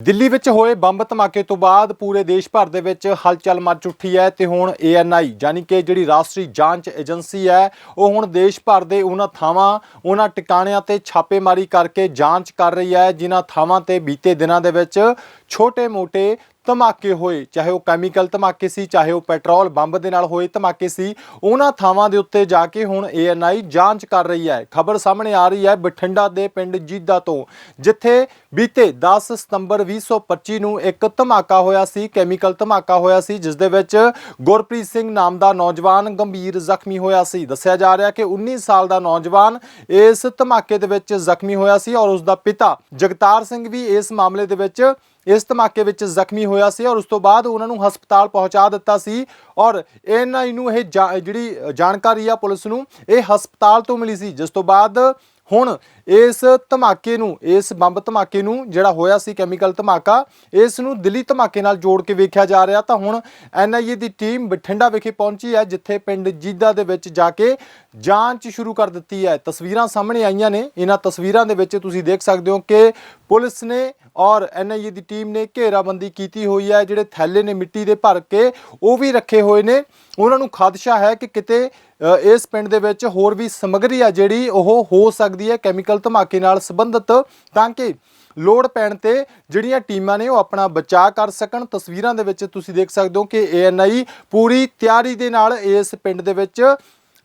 ਦਿੱਲੀ ਵਿੱਚ ਹੋਏ ਬੰਬ ਧਮਾਕੇ ਤੋਂ ਬਾਅਦ ਪੂਰੇ ਦੇਸ਼ ਭਰ ਦੇ ਵਿੱਚ ਹਲਚਲ ਮਚ ਉੱਠੀ ਹੈ ਤੇ ਹੁਣ ਏਐਨਆਈ ਯਾਨੀ ਕਿ ਜਿਹੜੀ ਰਾਸ਼ਟਰੀ ਜਾਂਚ ਏਜੰਸੀ ਹੈ, ਉਹ ਹੁਣ ਦੇਸ਼ ਭਰ ਦੇ ਉਹਨਾਂ ਥਾਵਾਂ, ਉਹਨਾਂ ਟਿਕਾਣਿਆਂ ਤੇ ਛਾਪੇਮਾਰੀ ਕਰਕੇ ਜਾਂਚ ਕਰ ਰਹੀ ਹੈ, ਜਿਨ੍ਹਾਂ ਥਾਵਾਂ ਤੇ ਬੀਤੇ ਦਿਨਾਂ ਦੇ ਵਿੱਚ ਛੋਟੇ-ਮੋਟੇ ਧਮਾਕੇ ਹੋਏ, ਚਾਹੇ ਉਹ ਕੈਮੀਕਲ ਧਮਾਕੇ ਸੀ, ਚਾਹੇ ਉਹ ਪੈਟਰੋਲ ਬੰਬ ਦੇ ਨਾਲ ਹੋਏ ਧਮਾਕੇ ਸੀ, ਉਹਨਾਂ ਥਾਵਾਂ ਦੇ ਉੱਤੇ ਜਾ ਕੇ ਹੁਣ ਏਐਨਆਈ ਜਾਂਚ ਕਰ ਰਹੀ ਹੈ। ਖਬਰ ਸਾਹਮਣੇ ਆ ਰਹੀ ਹੈ ਬਠਿੰਡਾ ਦੇ ਪਿੰਡ ਜੀਦਾ ਤੋਂ, ਜਿੱਥੇ ਬੀਤੇ 10 ਸਤੰਬਰ 2025 ਨੂੰ ਇੱਕ ਧਮਾਕਾ ਹੋਇਆ ਸੀ ਕੈਮੀਕਲ ਧਮਾਕਾ ਹੋਇਆ ਸੀ, ਜਿਸ ਦੇ ਵਿੱਚ ਗੁਰਪ੍ਰੀਤ ਸਿੰਘ ਨਾਮ ਦਾ ਨੌਜਵਾਨ ਗੰਭੀਰ ਜ਼ਖਮੀ ਹੋਇਆ ਸੀ। ਦੱਸਿਆ ਜਾ ਰਿਹਾ ਕਿ 19 ਸਾਲ ਦਾ ਨੌਜਵਾਨ ਇਸ ਧਮਾਕੇ ਦੇ ਵਿੱਚ ਜ਼ਖਮੀ ਹੋਇਆ ਸੀ ਔਰ ਉਸ ਦਾ ਪਿਤਾ ਜਗਤਾਰ ਸਿੰਘ ਵੀ ਇਸ ਮਾਮਲੇ ਦੇ ਵਿੱਚ ਇਸ ਧਮਾਕੇ ਵਿੱਚ ਜ਼ਖਮੀ ਹੋਇਆ ਸੀ ਔਰ ਉਸ ਤੋਂ ਬਾਅਦ ਉਹਨਾਂ ਨੂੰ ਹਸਪਤਾਲ ਪਹੁੰਚਾ ਦਿੱਤਾ ਸੀ ਔਰ ਇਹਨਾਂ ਨੂੰ ਇਹ ਜਾ- ਜਿਹੜੀ ਜਾਣਕਾਰੀ ਆ ਪੁਲਿਸ ਨੂੰ, ਇਹ ਹਸਪਤਾਲ ਤੋਂ ਮਿਲੀ ਸੀ, ਜਿਸ ਤੋਂ ਬਾਅਦ ਹੁਣ ਇਸ ਧਮਾਕੇ ਨੂੰ, ਇਸ ਬੰਬ ਧਮਾਕੇ ਨੂੰ ਜਿਹੜਾ ਹੋਇਆ ਸੀ ਕੈਮੀਕਲ ਧਮਾਕਾ, ਇਸ ਨੂੰ ਦਿੱਲੀ ਧਮਾਕੇ ਨਾਲ ਜੋੜ ਕੇ ਵੇਖਿਆ ਜਾ ਰਿਹਾ। ਤਾਂ ਹੁਣ ਐਨਆਈਏ ਦੀ ਟੀਮ ਬਠਿੰਡਾ ਵਿਖੇ ਪਹੁੰਚੀ ਹੈ, ਜਿੱਥੇ ਪਿੰਡ ਜੀਦਾ ਦੇ ਵਿੱਚ ਜਾ ਕੇ ਜਾਂਚ ਸ਼ੁਰੂ ਕਰ ਦਿੱਤੀ ਹੈ। ਤਸਵੀਰਾਂ ਸਾਹਮਣੇ ਆਈਆਂ ਨੇ। ਇਹਨਾਂ ਤਸਵੀਰਾਂ ਦੇ ਵਿੱਚ ਤੁਸੀਂ ਦੇਖ ਸਕਦੇ ਹੋ ਕਿ ਪੁਲਿਸ ਨੇ ਔਰ ਐਨਆਈਏ ਦੀ ਟੀਮ ਨੇ ਘੇਰਾਬੰਦੀ ਕੀਤੀ ਹੋਈ ਹੈ। ਜਿਹੜੇ ਥੈਲੇ ਨੇ ਮਿੱਟੀ ਦੇ ਭਰ ਕੇ, ਉਹ ਵੀ ਰੱਖੇ ਹੋਏ ਨੇ। ਉਹਨਾਂ ਨੂੰ ਖਦਸ਼ਾ ਹੈ ਕਿ ਕਿਤੇ ਇਸ ਪਿੰਡ ਦੇ ਵਿੱਚ ਹੋਰ ਵੀ ਸਮੱਗਰੀ ਆ ਜਿਹੜੀ ਉਹ ਹੋ ਸਕਦੀ ਹੈ ਕੈਮੀਕਲ ਧਮਾਕੇ ਨਾਲ ਸੰਬੰਧਿਤ, ਤਾਂ ਕਿ ਲੋੜ ਪੈਣ ਤੇ ਜਿਹੜੀਆਂ ਟੀਮਾਂ ਨੇ ਉਹ ਆਪਣਾ ਬਚਾਅ ਕਰ ਸਕਣ। ਤਸਵੀਰਾਂ ਦੇ ਵਿੱਚ ਤੁਸੀਂ ਦੇਖ ਸਕਦੇ ਹੋ ਕਿ ਏਐਨਆਈ ਪੂਰੀ ਤਿਆਰੀ ਦੇ ਨਾਲ ਇਸ ਪਿੰਡ ਦੇ ਵਿੱਚ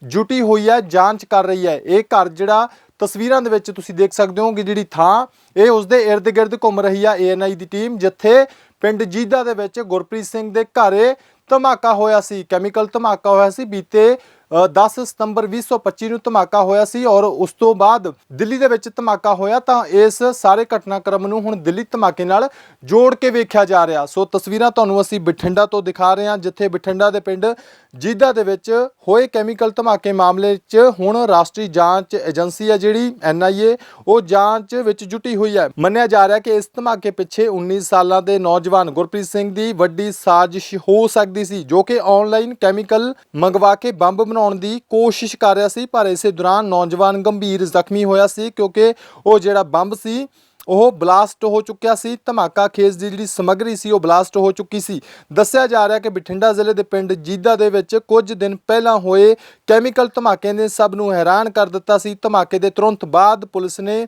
ਜੁਟੀ ਹੋਈ ਹੈ, ਜਾਂਚ ਕਰ ਰਹੀ ਹੈ। ਇਹ ਘਰ ਜਿਹੜਾ ਤਸਵੀਰਾਂ ਦੇ ਵਿੱਚ ਤੁਸੀਂ ਦੇਖ ਸਕਦੇ ਹੋ ਕਿ ਜਿਹੜੀ ਥਾਂ, ਇਹ ਉਸ ਦੇ ird ਗਿਰਦ ਘੁੰਮ ਰਹੀ ਆ ਏਐਨਆਈ ਦੀ ਟੀਮ, ਜਿੱਥੇ ਪਿੰਡ ਜੀਦਾ ਦੇ ਵਿੱਚ ਗੁਰਪ੍ਰੀਤ ਸਿੰਘ ਦੇ ਘਰੇ ਧਮਾਕਾ ਹੋਇਆ ਸੀ ਕੈਮੀਕਲ ਧਮਾਕਾ ਹੋਇਆ ਸੀ, ਬੀਤੇ 10 ਸਤੰਬਰ 2025 ਨੂੰ ਧਮਾਕਾ ਹੋਇਆ ਸੀ ਔਰ ਉਸ ਤੋਂ ਬਾਅਦ ਦਿੱਲੀ ਦੇ ਵਿੱਚ ਧਮਾਕਾ ਹੋਇਆ ਤਾਂ ਇਸ ਸਾਰੇ ਘਟਨਾਕ੍ਰਮ ਨੂੰ ਹੁਣ ਦਿੱਲੀ ਧਮਾਕੇ ਨਾਲ ਜੋੜ ਕੇ ਵੇਖਿਆ ਜਾ ਰਿਹਾ। ਸੋ ਤਸਵੀਰਾਂ ਤੁਹਾਨੂੰ ਅਸੀਂ ਬਠਿੰਡਾ ਤੋਂ ਦਿਖਾ ਰਹੇ ਹਾਂ, ਜਿੱਥੇ ਬਠਿੰਡਾ ਦੇ ਪਿੰਡ ਜੀਦਾ ਦੇ ਵਿੱਚ ਹੋਏ ਕੈਮੀਕਲ ਧਮਾਕੇ ਮਾਮਲੇ 'ਚ ਹੁਣ ਰਾਸ਼ਟਰੀ ਜਾਂਚ ਏਜੰਸੀ ਹੈ ਜਿਹੜੀ ਐਨਆਈਏ ਉਹ ਜਾਂਚ ਵਿੱਚ ਜੁਟੀ ਹੋਈ ਹੈ। ਮੰਨਿਆ ਜਾ ਰਿਹਾ ਕਿ ਇਸ ਧਮਾਕੇ ਪਿੱਛੇ 19 ਸਾਲਾਂ ਦੇ ਨੌਜਵਾਨ ਗੁਰਪ੍ਰੀਤ ਸਿੰਘ ਦੀ ਵੱਡੀ ਸਾਜ਼ਿਸ਼ ਹੋ ਸਕਦੀ ਸੀ, ਜੋ ਕਿ ਆਨਲਾਈਨ ਕੈਮੀਕਲ ਮੰਗਵਾ ਕੇ ਬੰਬ ਬਣਾਉਣ ਦੀ ਕੋਸ਼ਿਸ਼ ਕਰ ਰਿਹਾ ਸੀ, ਪਰ ਇਸੇ ਦੌਰਾਨ ਨੌਜਵਾਨ ਗੰਭੀਰ ਜ਼ਖਮੀ ਹੋਇਆ ਸੀ ਕਿਉਂਕਿ ਉਹ ਜਿਹੜਾ ਬੰਬ ਸੀ, ਉਹ ਬਲਾਸਟ ਹੋ ਚੁੱਕਿਆ ਸੀ। ਧਮਾਕਾ ਖੇਸ ਦੀ ਜਿਹੜੀ ਸਮੱਗਰੀ ਸੀ, ਉਹ ਬਲਾਸਟ ਹੋ ਚੁੱਕੀ ਸੀ। ਦੱਸਿਆ ਜਾ ਰਿਹਾ ਕਿ ਬਠਿੰਡਾ ਜ਼ਿਲ੍ਹੇ ਦੇ ਪਿੰਡ ਜੀਦਾ ਦੇ ਵਿੱਚ ਕੁਝ ਦਿਨ ਪਹਿਲਾਂ ਹੋਏ ਕੈਮੀਕਲ ਧਮਾਕੇ ਨੇ ਸਭ ਨੂੰ ਹੈਰਾਨ ਕਰ ਦਿੱਤਾ ਸੀ। ਧਮਾਕੇ ਦੇ ਤੁਰੰਤ ਬਾਅਦ ਪੁਲਿਸ ਨੇ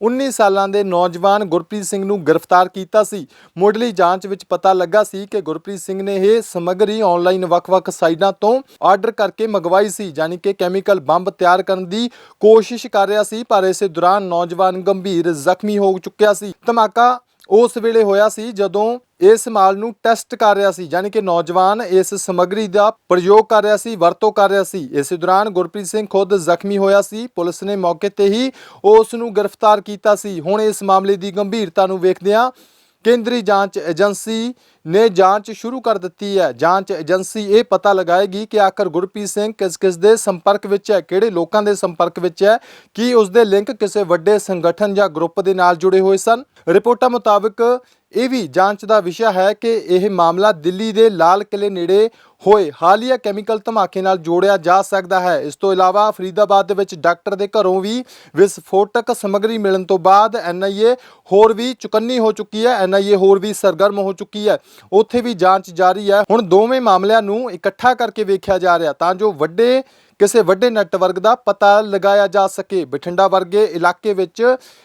19 ਸਾਲਾਂ ਦੇ ਨੌਜਵਾਨ ਗੁਰਪ੍ਰੀਤ ਸਿੰਘ ਨੂੰ ਗ੍ਰਿਫਤਾਰ ਕੀਤਾ ਸੀ। ਮੁੱਢਲੀ ਜਾਂਚ ਵਿੱਚ ਪਤਾ ਲੱਗਾ ਸੀ ਕਿ ਗੁਰਪ੍ਰੀਤ ਸਿੰਘ ਨੇ ਇਹ ਸਮੱਗਰੀ ਆਨਲਾਈਨ ਵੱਖ-ਵੱਖ ਸਾਈਟਾਂ ਤੋਂ ਆਰਡਰ ਕਰਕੇ ਮੰਗਵਾਈ ਸੀ, ਯਾਨੀ ਕਿ ਕੈਮੀਕਲ ਬੰਬ ਤਿਆਰ ਕਰਨ ਦੀ ਕੋਸ਼ਿਸ਼ ਕਰ ਰਿਹਾ ਸੀ, ਪਰ ਇਸੇ ਦੌਰਾਨ ਨੌਜਵਾਨ ਗੰਭੀਰ ਜ਼ਖਮੀ ਹੋ ਚੁੱਕਿਆ ਸੀ। ਧਮਾਕਾ ਉਸ ਵੇਲੇ ਹੋਇਆ ਸੀ ਜਦੋਂ ਇਸ ਮਾਲ ਨੂੰ ਟੈਸਟ ਕਰ ਰਿਹਾ ਸੀ, ਯਾਨੀ ਕਿ ਨੌਜਵਾਨ ਇਸ ਸਮੱਗਰੀ ਦਾ ਪ੍ਰਯੋਗ ਕਰ ਰਿਹਾ ਸੀ, ਵਰਤੋਂ ਕਰ ਰਿਹਾ ਸੀ। ਇਸੇ ਦੌਰਾਨ ਗੁਰਪ੍ਰੀਤ ਸਿੰਘ ਖੁਦ ਜ਼ਖਮੀ ਹੋਇਆ ਸੀ। ਪੁਲਿਸ ਨੇ ਮੌਕੇ ਤੇ ਹੀ ਉਸ ਨੂੰ ਗ੍ਰਿਫਤਾਰ ਕੀਤਾ ਸੀ। ਹੁਣ ਇਸ ਮਾਮਲੇ ਦੀ ਗੰਭੀਰਤਾ ਨੂੰ ਵੇਖਦਿਆਂ ਕੇਂਦਰੀ ਜਾਂਚ ਏਜੰਸੀ ਨੇ ਜਾਂਚ ਸ਼ੁਰੂ ਕਰ ਦਿੱਤੀ ਹੈ। ਜਾਂਚ ਏਜੰਸੀ ਇਹ ਪਤਾ ਲਗਾਏਗੀ ਕਿ ਆਖਰ ਗੁਰਪ੍ਰੀਤ ਸਿੰਘ ਕਿਸ-ਕਿਸ ਦੇ ਸੰਪਰਕ ਵਿੱਚ ਹੈ, ਕਿਹੜੇ ਲੋਕਾਂ ਦੇ ਸੰਪਰਕ ਵਿੱਚ ਹੈ, ਕੀ ਉਸ ਦੇ ਲਿੰਕ ਕਿਸੇ ਵੱਡੇ ਸੰਗਠਨ ਜਾਂ ਗਰੁੱਪ ਦੇ ਨਾਲ ਜੁੜੇ ਹੋਏ ਸਨ। ਰਿਪੋਰਟਾਂ ਮੁਤਾਬਕ ਇਹ ਵੀ ਜਾਂਚ ਦਾ ਵਿਸ਼ਾ ਹੈ ਕਿ ਇਹ ਮਾਮਲਾ ਦਿੱਲੀ ਦੇ ਲਾਲ ਕਿਲੇ ਨੇੜੇ ਹੋਏ ਹਾਲੀਆ ਕੈਮੀਕਲ ਧਮਾਕੇ ਨਾਲ ਜੋੜਿਆ ਜਾ ਸਕਦਾ ਹੈ। ਇਸ ਤੋਂ ਇਲਾਵਾ ਫਰੀਦਾਬਾਦ ਦੇ ਵਿੱਚ ਡਾਕਟਰ ਦੇ ਘਰੋਂ ਵੀ ਵਿਸਫੋਟਕ ਸਮੱਗਰੀ ਮਿਲਣ ਤੋਂ ਬਾਅਦ ਐਨਆਈਏ ਹੋਰ ਵੀ ਚੁਕੰਨੀ ਹੋ ਚੁੱਕੀ ਹੈ। ਐਨਆਈਏ ਹੋਰ ਵੀ ਸਰਗਰਮ ਹੋ ਚੁੱਕੀ ਹੈ। ਉੱਥੇ ਵੀ ਜਾਂਚ ਜਾਰੀ ਹੈ। ਹੁਣ ਦੋਵੇਂ ਮਾਮਲਿਆਂ ਨੂੰ ਇਕੱਠਾ ਕਰਕੇ ਵੇਖਿਆ ਜਾ ਰਿਹਾ ਤਾਂ ਜੋ ਵੱਡੇ ਕਿਸੇ ਵੱਡੇ ਨੈਟਵਰਕ ਦਾ ਪਤਾ ਲਗਾਇਆ ਜਾ ਸਕੇ। ਬਠਿੰਡਾ ਵਰਗੇ ਇਲਾਕੇ ਵਿੱਚ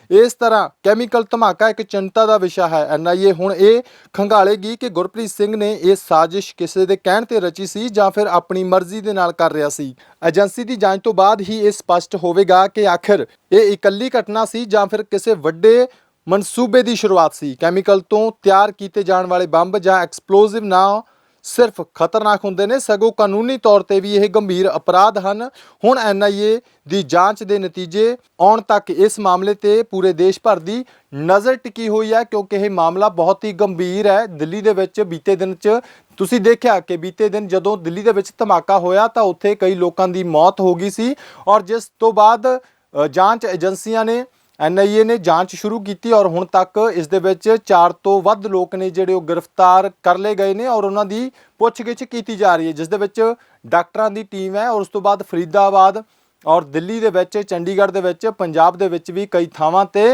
ਇਸ ਤਰ੍ਹਾਂ ਕੈਮੀਕਲ ਧਮਾਕਾ ਇੱਕ ਚਿੰਤਾ ਦਾ ਵਿਸ਼ਾ ਹੈ। ਐਨਆਈਏ ਹੁਣ ਇਹ ਖੰਗਾਲੇਗੀ ਕਿ ਗੁਰਪ੍ਰੀਤ ਸਿੰਘ ਨੇ ਇਹ ਸਾਜ਼ਿਸ਼ ਕਿਸੇ ਦੇ ਕਹਿਣ ਤੇ ਰਚੀ ਸੀ ਜਾਂ ਫਿਰ ਆਪਣੀ ਮਰਜ਼ੀ ਦੇ ਨਾਲ ਕਰ ਰਿਹਾ ਸੀ। ਏਜੰਸੀ ਦੀ ਜਾਂਚ ਤੋਂ ਬਾਅਦ ਹੀ ਇਹ ਸਪਸ਼ਟ ਹੋਵੇਗਾ ਕਿ ਆਖਿਰ ਇਹ ਇਕੱਲੀ ਘਟਨਾ ਸੀ ਜਾਂ ਫਿਰ ਕਿਸੇ ਵੱਡੇ ਮਨਸੂਬੇ ਦੀ ਸ਼ੁਰੂਆਤ ਸੀ। ਕੈਮੀਕਲ ਤੋਂ ਤਿਆਰ ਕੀਤੇ ਜਾਣ ਵਾਲੇ ਬੰਬ ਜਾਂ ਐਕਸਪਲੋਸਿਵ ਨਾ ਸਿਰਫ ਖਤਰਨਾਕ ਹੁੰਦੇ ਨੇ, ਸਗੋਂ ਕਾਨੂੰਨੀ ਤੌਰ ਤੇ ਵੀ ਇਹ ਗੰਭੀਰ ਅਪਰਾਧ ਹਨ। ਹੁਣ ਐਨਆਈਏ ਦੀ ਜਾਂਚ ਦੇ ਨਤੀਜੇ ਆਉਣ ਤੱਕ ਇਸ ਮਾਮਲੇ ਤੇ ਪੂਰੇ ਦੇਸ਼ ਭਰ ਦੀ ਨਜ਼ਰ ਟਿਕੀ ਹੋਈ ਹੈ, ਕਿਉਂਕਿ ਇਹ ਮਾਮਲਾ ਬਹੁਤ ਹੀ ਗੰਭੀਰ ਹੈ। ਦਿੱਲੀ ਦੇ ਵਿੱਚ ਬੀਤੇ ਦਿਨ 'ਚ ਤੁਸੀਂ ਦੇਖਿਆ ਕਿ ਬੀਤੇ ਦਿਨ ਜਦੋਂ ਦਿੱਲੀ ਦੇ ਵਿੱਚ ਧਮਾਕਾ ਹੋਇਆ ਤਾਂ ਉੱਥੇ ਕਈ ਲੋਕਾਂ ਦੀ ਮੌਤ ਹੋ ਗਈ ਸੀ ਔਰ ਜਿਸ ਤੋਂ ਬਾਅਦ ਜਾਂਚ ਏਜੰਸੀਆਂ ਨੇ ਐਨਆਈਏ ਨੇ ਜਾਂਚ ਸ਼ੁਰੂ ਕੀਤੀ ਔਰ ਹੁਣ ਤੱਕ ਇਸ ਦੇ ਵਿੱਚ 4 ਤੋਂ ਵੱਧ ਲੋਕ ਨੇ ਜਿਹੜੇ ਉਹ ਗ੍ਰਿਫਤਾਰ ਕਰ ਲਏ ਗਏ ਨੇ ਔਰ ਉਹਨਾਂ ਦੀ ਪੁੱਛਗਿੱਛ ਕੀਤੀ ਜਾ ਰਹੀ ਹੈ, ਜਿਸ ਦੇ ਵਿੱਚ ਡਾਕਟਰਾਂ ਦੀ ਟੀਮ ਹੈ ਔਰ ਉਸ ਤੋਂ ਬਾਅਦ ਫਰੀਦਾਬਾਦ ਔਰ ਦਿੱਲੀ ਦੇ ਵਿੱਚ, ਚੰਡੀਗੜ੍ਹ ਦੇ ਵਿੱਚ, ਪੰਜਾਬ ਦੇ ਵਿੱਚ ਵੀ ਕਈ ਥਾਵਾਂ ਤੇ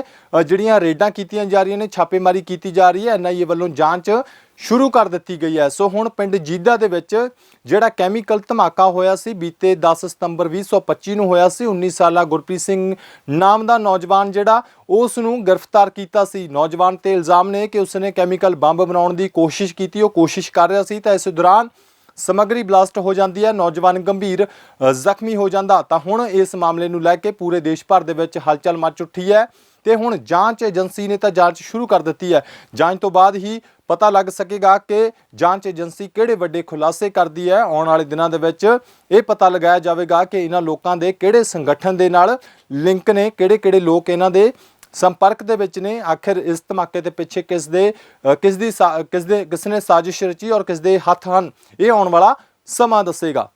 ਜਿਹੜੀਆਂ ਰੇਡਾਂ ਕੀਤੀਆਂ ਜਾ ਰਹੀਆਂ ਨੇ, ਛਾਪੇਮਾਰੀ ਕੀਤੀ ਜਾ ਰਹੀ ਹੈ। ਐਨਆਈਏ ਵੱਲੋਂ ਜਾਂਚ ਸ਼ੁਰੂ ਕਰ ਦਿੱਤੀ ਗਈ ਹੈ। ਸੋ ਹੁਣ ਪਿੰਡ ਜੀਦਾ ਦੇ ਵਿੱਚ ਜਿਹੜਾ ਕੈਮੀਕਲ ਧਮਾਕਾ ਹੋਇਆ ਸੀ, ਬੀਤੇ 10 ਸਤੰਬਰ 2025 ਨੂੰ ਹੋਇਆ ਸੀ। 19 ਸਾਲਾ ਗੁਰਪ੍ਰੀਤ ਸਿੰਘ ਨਾਮ ਦਾ ਨੌਜਵਾਨ ਜਿਹੜਾ, ਉਸ ਨੂੰ ਗ੍ਰਿਫਤਾਰ ਕੀਤਾ ਸੀ। ਨੌਜਵਾਨ ਤੇ ਇਲਜ਼ਾਮ ਨੇ ਕਿ ਉਸਨੇ ਕੈਮੀਕਲ ਬੰਬ ਬਣਾਉਣ ਦੀ ਕੋਸ਼ਿਸ਼ ਕੀਤੀ। ਉਹ ਕੋਸ਼ਿਸ਼ ਕਰ ਰਿਹਾ ਸੀ ਤਾਂ ਇਸ ਦੌਰਾਨ ਸਮੱਗਰੀ ਬਲਾਸਟ ਹੋ ਜਾਂਦੀ ਹੈ, ਨੌਜਵਾਨ ਗੰਭੀਰ ਜ਼ਖਮੀ ਹੋ ਜਾਂਦਾ। ਤਾਂ ਹੁਣ ਇਸ ਮਾਮਲੇ ਨੂੰ ਲੈ ਕੇ ਪੂਰੇ ਦੇਸ਼ ਭਰ ਦੇ ਵਿੱਚ ਹਲਚਲ ਮਚ ਉੱਠੀ ਹੈ ਤੇ ਹੁਣ ਜਾਂਚ ਏਜੰਸੀ ਨੇ ਤਾਂ ਜਾਂਚ ਸ਼ੁਰੂ ਕਰ ਦਿੱਤੀ ਹੈ। ਜਾਂਚ ਤੋਂ ਬਾਅਦ ਹੀ ਪਤਾ ਲੱਗ ਸਕੇਗਾ ਕਿ ਜਾਂਚ ਏਜੰਸੀ ਕਿਹੜੇ ਵੱਡੇ ਖੁਲਾਸੇ ਕਰਦੀ ਹੈ। ਆਉਣ ਵਾਲੇ ਦਿਨਾਂ ਦੇ ਵਿੱਚ ਇਹ ਪਤਾ ਲਗਾਇਆ ਜਾਵੇਗਾ ਕਿ ਇਹਨਾਂ ਲੋਕਾਂ ਦੇ ਕਿਹੜੇ ਸੰਗਠਨ ਦੇ ਨਾਲ ਲਿੰਕ ਨੇ, ਕਿਹੜੇ-ਕਿਹੜੇ ਲੋਕ ਇਹਨਾਂ ਦੇ ਸੰਪਰਕ ਦੇ ਵਿੱਚ ਨੇ। ਆਖਿਰ ਇਸ ਧਮਾਕੇ ਦੇ ਪਿੱਛੇ ਕਿਸ ਦੇ ਕਿਸ ਦੀ ਸਾ- ਕਿਸ ਦੇ, ਕਿਸ ਨੇ ਸਾਜ਼ਿਸ਼ ਰਚੀ ਔਰ ਕਿਸ ਦੇ ਹੱਥ ਹਨ, ਇਹ ਆਉਣ ਵਾਲਾ ਸਮਾਂ ਦੱਸੇਗਾ।